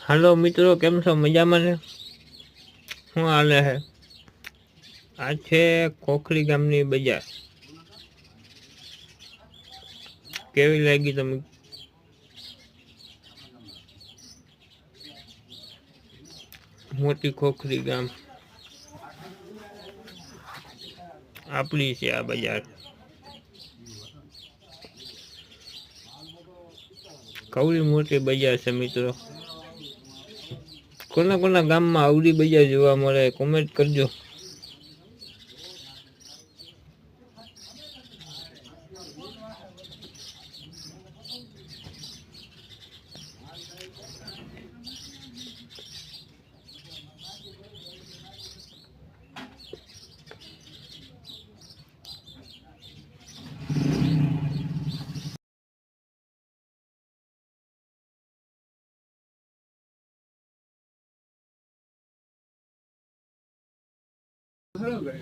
હાલો મિત્રો કેમ છો મજામાં ને શું હાલે છે આ છે ખોખરી ગામની બજાર કેવી લાગી તમે મોટી ખોખરી ગામ આપણી છે આ બજાર કવડી મોટી બજાર છે મિત્રો કોના કોના ગામમાં આવડી બજાર જોવા મળે કોમેન્ટ કરજો. 对。